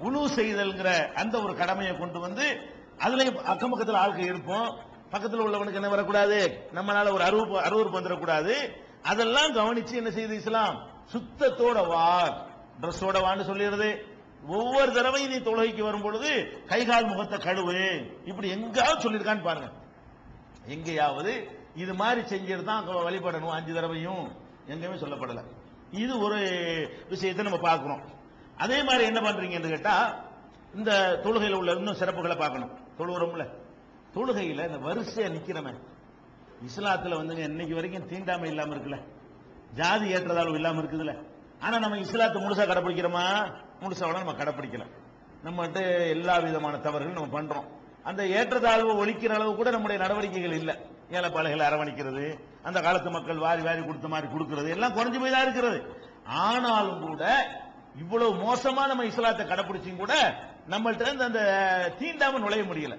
உழு செய்தல்ங்கிற அந்த ஒரு கடமையை கொண்டு வந்து அதுல அக்கம் பக்கத்தில் ஆட்கள் இருப்போம். பக்கத்தில் உள்ளவனுக்கு என்ன வரக்கூடாது? நம்மளால ஒரு அறுவ அறுவறுப்பு வந்துடக்கூடாது. அதெல்லாம் கவனிச்சு என்ன செய்யுது இஸ்லாம்? சுத்தத்தோட வா. ட்ரெஸ்ஸோட வான்னு சொல்லிடுது ஒவ்வொரு தடவையும் நீ தொழுகைக்கு வரும் பொழுது கைகால் முகத்தை கழுவு. இப்படி எங்காவது சொல்லியிருக்கான்னு பாருங்க. எங்கேயாவது இது மாதிரி செஞ்சுட்டு தான் வழிபடணும். அஞ்சு தடவையும் எங்கேயுமே சொல்லப்படலை. இது ஒரு விஷயத்தை நம்ம பார்க்குறோம் அதே மாதிரி என்ன பண்றீங்கன்னு கேட்டா இந்த தொழுகையில் உள்ள இன்னும் சிறப்புகளை பார்க்கணும். தொழுகிறோம்ல தொழுகையில் இந்த வரிசையா நிக்கிறமே இஸ்லாத்துல வந்துங்க இன்னைக்கு வரைக்கும் தீண்டாமை இல்லாம இருக்குல்ல. ஜாதி ஏற்றதாலும் இல்லாம இருக்குதுல்ல. ஆனா நம்ம இஸ்லாத்தை முழுசா கடைப்பிடிக்கிறோமா? முழுசாவோட நம்ம கடைப்பிடிக்கல. நம்மகிட்ட எல்லா விதமான தவறுகளும் நம்ம பண்றோம். அந்த ஏற்றத்தாழ்வு ஒழிக்கிற அளவு கூட நம்முடைய நடவடிக்கைகள் இல்லை. ஏழைப்பாளைகளை அரவணைக்கிறது அந்த காலத்து மக்கள் வாரி வாரி கொடுத்த மாதிரி கொடுக்கிறது. எல்லாம் குறைஞ்சு போய் தான் இருக்கிறது. ஆனாலும் கூட இவ்வளவு மோசமா நம்ம இஸ்லாத்தை கடைபிடிச்சும் கூட நம்மள்ட்ட அந்த தீண்டாம நுழைய முடியல.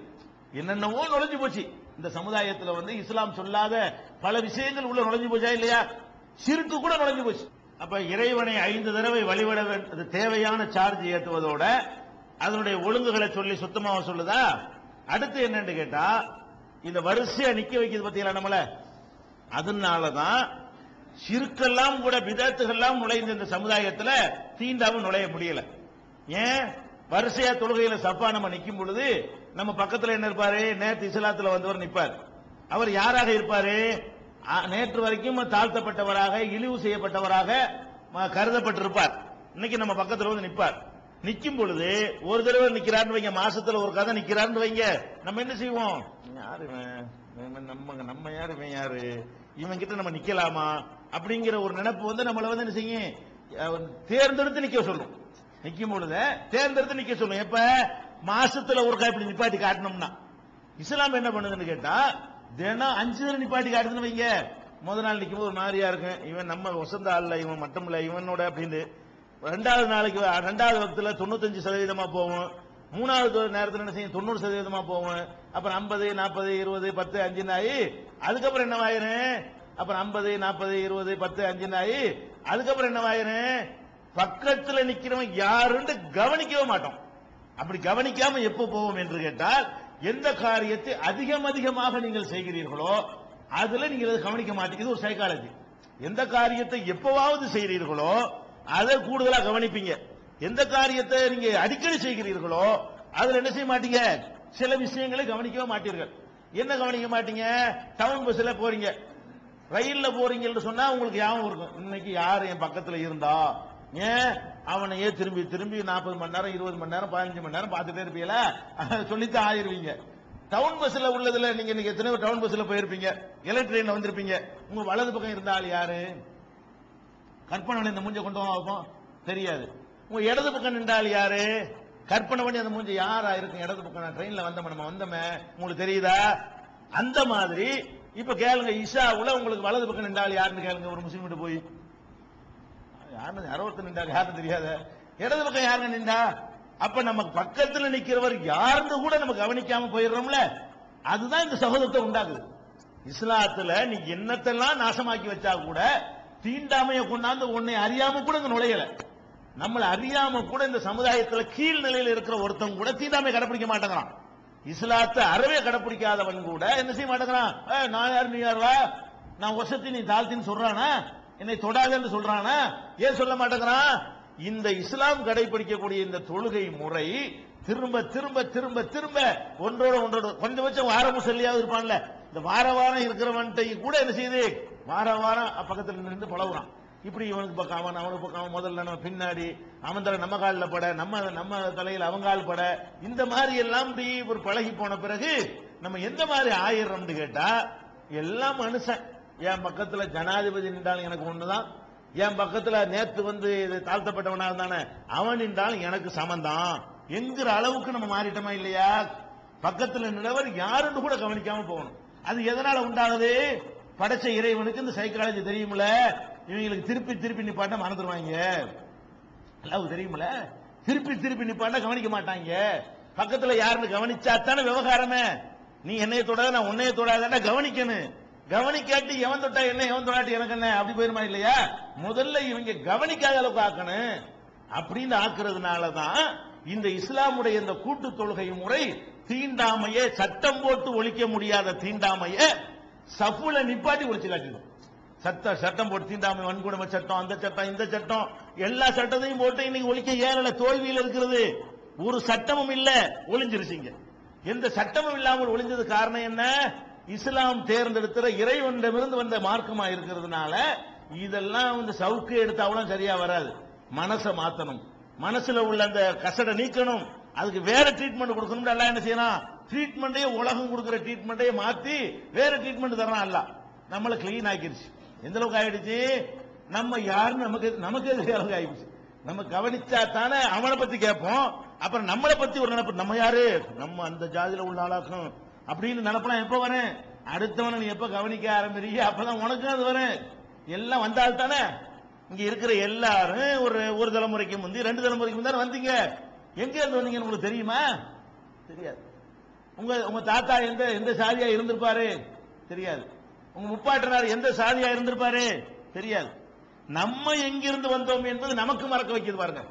என்னென்னவோ நுழைஞ்சு போச்சு. இந்த சமுதாயத்துல வந்து இஸ்லாம் சொல்லாத பல விஷயங்கள் உள்ள நுழைஞ்சு போச்சா இல்லையா? சிறுக்கு கூட நுழைஞ்சு போச்சு. அப்ப இறைவனை ஐந்து தடவை வழிபட வேண்டியது தேவையான சார்ஜ் ஏற்றுவதோட அதனுடைய ஒழுங்குகளை சொல்லி சுத்தமாக சொல்லுதா? அடுத்து என்னன்னு கேட்டா இந்த வரிசையா நிக்க வைக்கிறது பத்தியா நம்மள? அதனாலதான் சிறுக்கெல்லாம் கூட விதத்துகள்லாம் நுழைந்த இந்த சமுதாயத்தில் தீண்டாவும் நுழைய முடியல. ஏன்? வரிசையா தொழுகையில சப்பா நம்ம நிற்கும் பொழுது நம்ம பக்கத்தில் என்ன இருப்பாரு? நேற்று இஸ்லாத்தில் வந்தவர் நிற்பார் அவர் யாராக இருப்பாரு? நேற்று வரைக்கும் தாழ்த்தப்பட்டவராக இழிவு செய்யப்பட்டவராக ம- கருதப்பட்டிருப்பார். இன்னைக்கு நம்ம பக்கத்தில் வந்து நிற்பார் நிற்கும் பொழுது ஒரு தடவை நிக்கிறான்னு வைங்க மாசத்துல ஒரு கதை நிக்கிறான்னு வைங்க நம்ம என்ன செய்வோம்? யாரு நம்ம நம்ம யாரு? இவன் யாரு? இவன் கிட்ட நம்ம நிக்கலாமா? அப்படிங்கிற ஒரு நினைப்பு வந்து நம்மளை வந்து என்ன செய்யும்? தேர்ந்தெடுத்து நிக்க சொல்லும். நிக்கும் பொழுது தேர்ந்தெடுத்து நிக்க சொல்லும். எப்ப? மாசத்துல ஒரு இப்படி நிப்பாட்டி காட்டணும்னா. இஸ்லாம் என்ன பண்ணுதுன்னு கேட்டா தினம் அஞ்சு தடவை நிப்பாட்டி காட்டுதுன்னு வைங்க. முதல் நாள் நிக்கும் போது ஒரு மாதிரியா இருக்கும். இவன் நம்ம வசந்த ஆள்ல இவன் மட்டும் இல்ல இவனோட அப்படின்னு ரெண்டாவது நாளைக்கு ரெண்டாவது வக்துல தொண்ணூத்தஞ்சு சதவீதமா போவோம். மூணாவது நேரத்தில் என்ன செய்யும்? தொண்ணூறு சதவீதமா போவோம். அப்புறம் ஐம்பது நாற்பது இருபது பத்து அஞ்சுன்னு ஆகி அதுக்கப்புறம் என்னவாயிரும் அப்புறம் ஐம்பது நாற்பது இருபது பத்து அஞ்சு ஆகி அதுக்கப்புறம் என்னவாயிரும் பக்கத்தில் நிக்கிறவன் யாருன்னு கவனிக்கவே மாட்டோம். அப்படி கவனிக்காம எப்போ போவோம் என்று கேட்டால் எந்த காரியத்தை அதிகம் அதிகமாக நீங்கள் செய்கிறீர்களோ அதுல நீங்கள் அதை கவனிக்க மாட்டீங்க. இது ஒரு சைக்காலஜி எந்த காரியத்தை எப்பவாவது செய்கிறீர்களோ அதை கூடுதலாக கவனிப்பீங்க. எந்த காரியத்தை நீங்க அடிக்கடி செய்கிறீர்களோ அதுல என்ன செய்ய மாட்டீங்க? சில விஷயங்களை கவனிக்கவே மாட்டீர்கள். என்ன கவனிக்க மாட்டீங்க? டவுன் பஸ்ல போறீங்க. ரயில்ல போறீங்கன்னு சொன்னா உங்களுக்கு ஞாபகம் இருக்கும். இன்னைக்கு யார் என் பக்கத்துல இருந்தா? ஏன் அவனையே திரும்பி திரும்பி நாற்பது மணி நேரம் இருபது மணி நேரம் பதினஞ்சு மணி நேரம் பார்த்துட்டே இருப்பீங்களா? சொல்லித்தான் ஆயிருவீங்க. டவுன் பஸ்ல உள்ளதுல நீங்க நீங்க எத்தனை டவுன் பஸ்ல போயிருப்பீங்க. எலக்ட்ரிக் ட்ரெயின்ல வந்திருப்பீங்க. உங்க வலது பக்கம் இருந்த ஆள் யாரு? கற்பனை பண்ணி இந்த மூஞ்ச கொண்டு போவோம் தெரியாது. உங்க இடது பக்கம் நின்றால் யாரு? கற்பனை பண்ணி அந்த மூஞ்ச யாரா இருக்கும்? இடது பக்கம் நான் ட்ரெயின்ல வந்தோம் நம்ம வந்தோமே. உங்களுக்கு தெரியுதா? அந்த மாதிரி இப்ப கேளுங்க இஷாவுல உங்களுக்கு வலது பக்கம் நின்றால் யாருன்னு கேளுங்க ஒரு முஸ்லீம் கிட்ட போய். யாருன்னு அறுபத்தி நின்றார் யாருன்னு தெரியாத. இடது பக்கம் யாருங்க நின்றா? அப்ப நம்ம பக்கத்துல நிக்கிறவர் யாருன்னு கூட நம்ம கவனிக்காம போயிடுறோம்ல. அதுதான் இந்த சகோதரத்தை உண்டாக்குது. இஸ்லாத்துல நீ என்னத்தெல்லாம் நாசமாக்கி வச்சா கூட தீண்டாமைய கொண்டாந்து உன்னை அறியாம கூட இங்க நுழையல. நம்மளை அறியாம கூட இந்த சமுதாயத்துல கீழ் நிலையில இருக்கிற ஒருத்தன் கூட தீண்டாமை கடைபிடிக்க மாட்டேங்கிறான். இஸ்லாத்தை அறவே கடைப்பிடிக்காதவன் கூட என்ன செய்ய மாட்டேங்கிறான்? நான் யார்? நீ யாரா நான் வசத்தி நீ தாழ்த்தின்னு சொல்றானா? என்னை தொடாதன்னு சொல்றானா? ஏன் சொல்ல மாட்டேங்கிறான்? இந்த இஸ்லாம் கடைபிடிக்கக்கூடிய இந்த தொழுகை முறை திரும்ப திரும்ப திரும்ப திரும்ப ஒன்றோட ஒன்றோட கொஞ்சபட்சம் வார முசல்லியாவது இருப்பான்ல. இந்த வார வாரம் இருக்கிறவன்ட்டையும் கூட என்ன செய்யுது? வார வாரம் பக்கத்தில் நின்று பழகுறான். இப்படி இவனுக்கு பக்கம் அவன் அவனுக்கு பக்கம் முதல்ல நம்ம பின்னாடி அவன் தலை நம்ம காலில் பட நம்ம நம்ம தலையில் அவங்க கால் பட. இந்த மாதிரி எல்லாம் இப்படி ஒரு பழகி போன பிறகு நம்ம எந்த மாதிரி ஆயிடுறோம்னு கேட்டா எல்லாம் மனுஷன். என் பக்கத்துல ஜனாதிபதி நின்றாலும் எனக்கு ஒண்ணுதான். என் பக்கத்துல நேத்து வந்து இது தாழ்த்தப்பட்டவனா இருந்தானே அவன் நின்றாலும் எனக்கு சமந்தான். என்கிற அளவுக்கு நம்ம மாறிட்டோமா இல்லையா? பக்கத்துல நின்றவர் யாருன்னு கூட கவனிக்காம போகணும். அது எதனால உண்டாகுது? படைச்ச இறைவனுக்கு இந்த சைக்காலஜி தெரியுமில்ல இவங்களுக்கு திருப்பி திருப்பி நிப்பாட்ட மறந்துடுவாங்க லவ் தெரியுமில்ல திருப்பி திருப்பி நிப்பாட்ட கவனிக்க மாட்டாங்க. பக்கத்துல யாருன்னு கவனிச்சா தானே விவகாரமே. நீ என்னைய தொடாத நான் உன்னைய தொடாத கவனிக்கணும். கவனிக்காட்டி எவன் தொட்டா என்ன எவன் தொடாட்டி எனக்கு என்ன? அப்படி போயிருமா இல்லையா? முதல்ல இவங்க கவனிக்காத அளவுக்கு ஆக்கணும். அப்படின்னு ஆக்குறதுனால தான் இந்த இஸ்லாமுடைய இந்த கூட்டு தொழுகை முறை தீண்டாமையே சட்டம் போட்டு ஒழிக்க முடியாத தீண்டாமையை சஃபுல நிப்பாட்டி ஒழிச்சு காட்டிடும் சட்ட சட்டம் போட்டு தீண்டாமை வன்கொடுமை சட்டம் அந்த சட்டம் இந்த சட்டம் எல்லா சட்டத்தையும் போட்டு இன்னைக்கு ஒழிக்க ஏறல தோல்வியில் இருக்கிறது. ஒரு சட்டமும் இல்ல ஒளிஞ்சிருச்சிங்க. எந்த சட்டமும் இல்லாமல் ஒளிஞ்சது காரணம் என்ன? இஸ்லாம் தேர்ந்தெடுக்கிற இறைவனிடமிருந்து வந்த மார்க்கமா இருக்கிறதுனால இதெல்லாம் இந்த சவுக்கு எடுத்தாலும் சரியா வராது. மனசை மாத்தணும். மனசுல உள்ள அந்த கசடை நீக்கணும். அதுக்கு வேற ட்ரீட்மெண்ட் கொடுக்கணும் எல்லாம் என்ன செய்யணும்? ட்ரீட்மெண்ட்டையும் உலகம் கொடுக்குற ட்ரீட்மெண்ட்டே மாற்றி வேற ட்ரீட்மெண்ட் தரணும் அல்ல. நம்மளை கிளீன் ஆக்கிருச்சு. எந்த அளவுக்கு ஆயிடுச்சு? நம்ம யாருன்னு நமக்கு நமக்கு தெரியாத அளவுக்கு ஆயிடுச்சு? நம்ம கவனிச்சா தானே அவனை பத்தி கேட்போம். அப்புறம் நம்மளை பத்தி ஒரு நினைப்பு. நம்ம யாரு? நம்ம அந்த ஜாதியில உள்ள ஆளாக்கும். அப்படின்னு நினைப்பலாம் எப்ப வரேன் அடுத்தவனை நீ எப்ப கவனிக்க ஆரம்பிக்கிறீங்க அப்பதான் உனக்கும் அது வரேன் எல்லாம் வந்தால் தானே? இங்க இருக்கிற எல்லாரும் ஒரு ஒரு தலைமுறைக்கு முந்தி ரெண்டு தலைமுறைக்கு முந்தி வந்தீங்க. எங்க இருந்து வந்தீங்கன்னு உங்களுக்கு தெரியுமா? தெரியாது. உங்க உங்க தாத்தா எந்த எந்த சாதியா இருந்திருப்பாரு? தெரியாது. உங்க முப்பாட்டனார் எந்த சாதியா இருந்திருப்பாரு? தெரியாது. நம்ம எங்கிருந்து வந்தோம் என்பது நமக்கு மறக்க வைக்கிறது பாருங்க.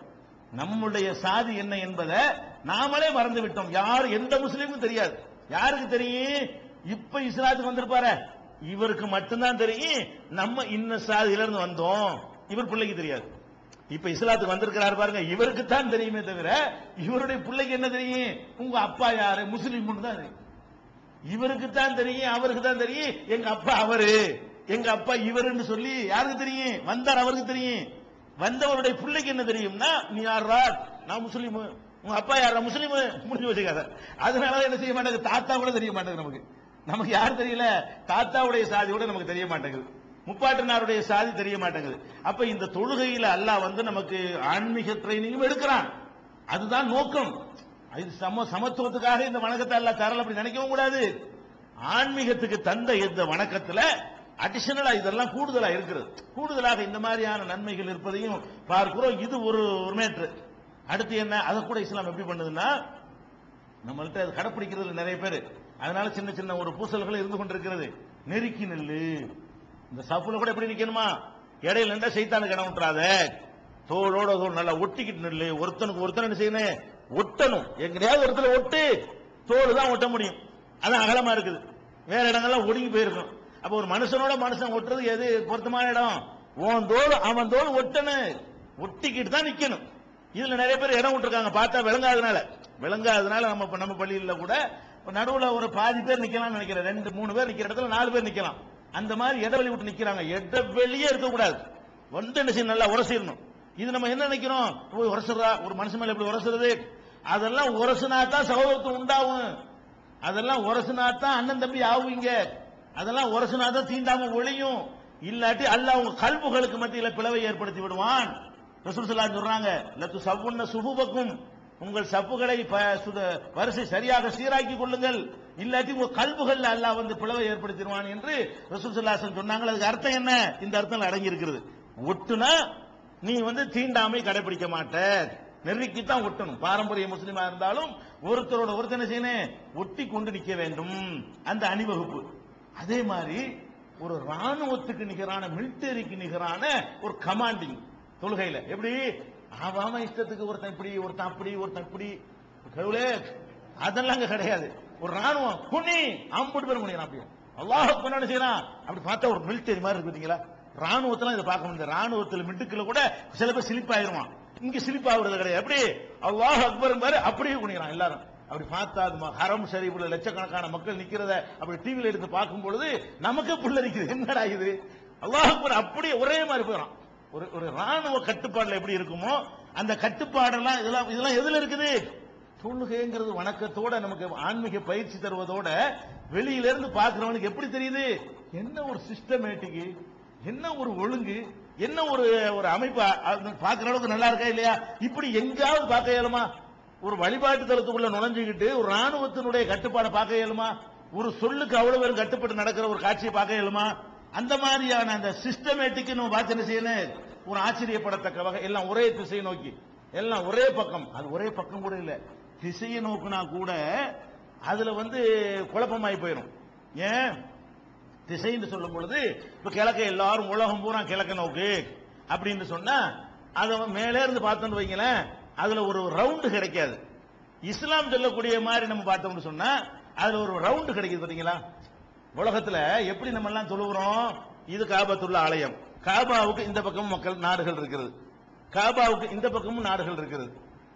நம்முடைய சாதி என்ன என்பதை நாமளே மறந்து விட்டோம். யார் எந்த முஸ்லீமுக்கும் தெரியாது. யாருக்கு தெரியும்? இப்ப இஸ்லாத்துக்கு வந்திருப்பாரு. இவருக்கு மட்டும்தான் தெரியும். நம்ம இன்ன சாதியில இருந்து வந்தோம். இவர் பிள்ளைக்கு தெரியாது. இப்ப இஸ்லாத்துக்கு வந்திருக்கிறாரு பாருங்க இவருக்கு தான் தெரியுமே தவிர இவருடைய பிள்ளைக்கு என்ன தெரியும்? உங்க அப்பா யாரு? முஸ்லீம் தான் தெரியும். இவருக்கு தான் தெரியும் அவருக்கு தான் தெரியும். எங்க அப்பா அவரு. எங்க அப்பா இவருன்னு சொல்லி யாருக்கு தெரியும்? வந்தார் அவருக்கு தெரியும். வந்தவருடைய பிள்ளைக்கு என்ன தெரியும்னா நீ யாரா நான் முஸ்லீம். உங்க அப்பா யாரா முஸ்லீம். முடிஞ்சு வச்சுக்காத. அதனால என்ன செய்ய மாட்டேங்குது தாத்தா கூட தெரிய மாட்டேங்குது நமக்கு. நமக்கு யார் தெரியல? தாத்தாவுடைய சாதி கூட நமக்கு தெரிய மாட்டேங்குது. முப்பாட்டினாருடைய சாதி தெரிய மாட்டேங்குது அப்ப இந்த தொழுகையில அல்லாஹ் வந்து நமக்கு ஆன்மீக ட்ரைனிங்கும் எடுக்கிறான். அதுதான் நோக்கம். இது சம சமத்துவத்துக்காக இந்த வணக்கத்தை எல்லாம் தரல அப்படி நினைக்கவும் கூடாது. ஆன்மீகத்துக்கு தந்த இந்த வணக்கத்துல அடிஷனலா இதெல்லாம் கூடுதலா இருக்கிறது. கூடுதலாக இந்த மாதிரியான நன்மைகள் இருப்பதையும் பார்க்கிறோம். இது ஒரு ஒரு மேட்ரு. அடுத்து என்ன? அதை கூட இஸ்லாம் எப்படி பண்ணுதுன்னா நம்மள்ட்ட அது கடைப்பிடிக்கிறது நிறைய பேர். அதனால சின்ன சின்ன ஒரு பூசல்கள் இருந்து கொண்டிருக்கிறது. நெருக்கி நெல்லு. இந்த சஃபுல கூட எப்படி நிக்கணுமா? இடையில நின்றா சைத்தானுக்கு இடம் விட்டுறாத தோளோட தோல் நல்லா ஒட்டிக்கிட்டு நில்லு. ஒருத்தனுக்கு ஒருத்தன் என்ன செய்யணும்? ஒட்டணும். எங்கேயாவது இடத்துல ஒட்டு தோல் தான் ஒட்ட முடியும். அது அகலமா இருக்குது. வேற இடங்கள்லாம் ஒடுங்கி போயிருக்கும் அப்ப ஒரு மனுஷனோட மனுஷன் ஒட்டுறது எது? பொருத்தமான இடம். உன் தோல் அவன் தோல் ஒட்டணும். ஒட்டிக்கிட்டு தான் நிக்கணும். இதுல நிறைய பேர் இடம் விட்டுருக்காங்க. பார்த்தா விளங்காதனால விளங்காதனால நம்ம இப்ப நம்ம பள்ளியில கூட நடுவுல ஒரு பாதி பேர் நிக்கலாம்னு நினைக்கிறேன். ரெண்டு மூணு பேர் நிக்கிற இடத்துல நாலு பேர் நிக்கலாம். அந்த மாதிரி இடவெளி விட்டு நிக்கிறாங்க. இடைவெளியே இருக்கக்கூடாது வந்து என்ன செய்யணும்? நல்லா உரசிடணும். இது நம்ம என்ன நினைக்கிறோம்? போய் உரசுறா ஒரு மனுஷன் மேல எப்படி உரசுறது? அதெல்லாம் உரசுனா தான் சகோதரத்துவம் உண்டாகும். அதெல்லாம் உரசுனா தான் அண்ணன் தம்பி ஆகுவீங்க. அதெல்லாம் உரசுனா தான் தீண்டாம ஒளியும் இல்லாட்டி அல்ல அவங்க கல்புகளுக்கு மத்தியில் பிளவை ஏற்படுத்தி விடுவான். ரசூசல்லா சொல்றாங்க லத்து சவ்வுன்ன சுபுபக்கும். உங்கள் சப்புகளை ப- சுத- வரிசை சரியாக சீராக்கி கொள்ளுங்கள். இல்லாட்டி உங்க கல்புகள்ல அல்லா வந்து பிளவை ஏற்படுத்திடுவான் என்று ரசூல் ஸல்லல்லாஹு சொன்னாங்க. அதுக்கு அர்த்தம் என்ன? இந்த அர்த்தம் அடங்கி இருக்கிறது ஒட்டுனா நீ வந்து தீண்டாமை கடைபிடிக்க மாட்ட. நெருக்கி தான் ஒட்டணும். பாரம்பரிய முஸ்லீமா இருந்தாலும் ஒருத்தரோட ஒருத்தர் என்ன செய்யணும்? ஒட்டி கொண்டு நிக்க வேண்டும். அந்த அணிவகுப்பு. அதே மாதிரி ஒரு ராணுவத்துக்கு நிகரான மிலிட்டரிக்கு நிகரான ஒரு கமாண்டிங் தொழுகையில. எப்படி? ஆவாம இஷ்டத்துக்கு ஒருத்தன் இப்படி ஒருத்தன் அப்படி ஒருத்தன் இப்படி. கடவுளே அதெல்லாம் அங்க கிடையாது. ஒரு ராணுவம் குனி அம்புட்டு பேர் முடியலாம் அப்படியே அல்லாஹ் கொண்டாடு செய்யறான்? அப்படி பார்த்தா ஒரு மிலிட்டரி மாதிரி இருக்கு பாத்தீங்களா? ராணுவத்துல இதை பார்க்க முடியாது ராணுவத்துல மிட்டுக்குள்ள கூட சில பேர் சிலிப் ஆயிருவான். இங்க சிலிப் ஆகுறது கிடையாது. எப்படி? அல்லாஹ் அக்பர் மாதிரி அப்படியே குனிக்கிறான் எல்லாரும். அப்படி பார்த்தா அது ஹரம் ஷரீஃப்ல லட்சக்கணக்கான மக்கள் நிக்கிறத அப்படி டிவியில எடுத்து பார்க்கும் பொழுது நமக்கே புல்லரிக்குது என்னடா இது? அல்லாஹ் அக்பர் அப்படியே ஒரே மாதிரி போயிடும் ஒரு ஒரு ராணுவ கட்டுப்பாடுல எப்படி இருக்குமோ அந்த கட்டுப்பாடெல்லாம் இதெல்லாம் இதெல்லாம் எதுல இருக்குது? தொழுகைங்கிறது வணக்கத்தோட நமக்கு ஆன்மீக பயிற்சி தருவதோட வெளியிலிருந்து பார்க்கிறவனுக்கு எப்படி தெரியுது? என்ன ஒரு சிஸ்டமேட்டிக்கு என்ன ஒரு ஒழுங்கு என்ன ஒரு ஒரு அமைப்பு? அது அளவுக்கு நல்லா இருக்கா இல்லையா? இப்படி எங்காவது பார்க்க இயலுமா? ஒரு வழிபாட்டு தளத்துக்குள்ள நுழைஞ்சுக்கிட்டு ஒரு ராணுவத்தினுடைய கட்டுப்பாடை பார்க்க இயலுமா? ஒரு சொல்லுக்கு அவ்வளவு பேரும் கட்டுப்பட்டு நடக்கிற ஒரு காட்சியை பார்க்க இயலுமா? அந்த மாதிரியான அந்த சிஸ்டமேட்டிக் நம்ம பார்த்து என்ன செய்யணும். ஒரு ஆச்சரியப்படத்தக்க வகை. எல்லாம் ஒரே திசையை நோக்கி. எல்லாம் ஒரே பக்கம். அது ஒரே பக்கம் கூட இல்லை. திசையை நோக்குனா கூட அதுல வந்து குழப்பமாயி போயிடும் ஏன்? திசைன்னு சொல்லும் பொழுது இப்ப கிழக்க எல்லாரும் உலகம் பூரா கிழக்க நோக்கு அப்படின்னு சொன்னா அதை மேலே இருந்து பார்த்தோன்னு வைங்களேன் அதுல ஒரு ரவுண்டு கிடைக்காது. இஸ்லாம் சொல்லக்கூடிய மாதிரி நம்ம பார்த்தோம்னு சொன்னா அதுல ஒரு ரவுண்டு கிடைக்குது பாத்தீங்களா? உலகத்துல எப்படி நம்ம எல்லாம் சொல்லுகிறோம் இது காபத்துள்ள ஆலயம். காபாவுக்கு இந்த பக்கமும் மக்கள் நாடுகள் இருக்கிறது காபாவுக்கு இந்த பக்கமும் நாடுகள் இருக்கிறது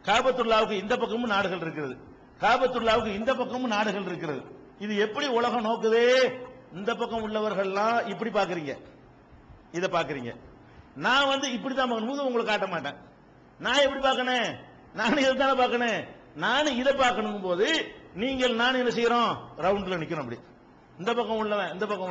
காபத்துல்லாவுக்கு இந்த பக்கமும் நாடுகள் இருக்கிறது. காபத்துல்லாவுக்கு இந்த பக்கமும் நாடுகள் இருக்கிறது. இது எப்படி உலகம் நோக்குது? இந்த பக்கம் உள்ளவர்கள்லாம் இப்படி பாக்குறீங்க இத பாக்குறீங்க நான் வந்து இப்படி தான் பார்க்கணும் உங்களுக்கு காட்ட மாட்டேன். நான் எப்படி பார்க்கணும்? நானும் இதை தானே பார்க்கணும். நானும் இதை பார்க்கணும் போது நீங்கள் நானும் என்ன செய்யறோம்? ரவுண்ட்ல நிக்கணும் அப்படி. இந்த பக்கம் உள்ளவன் இந்த பக்கம்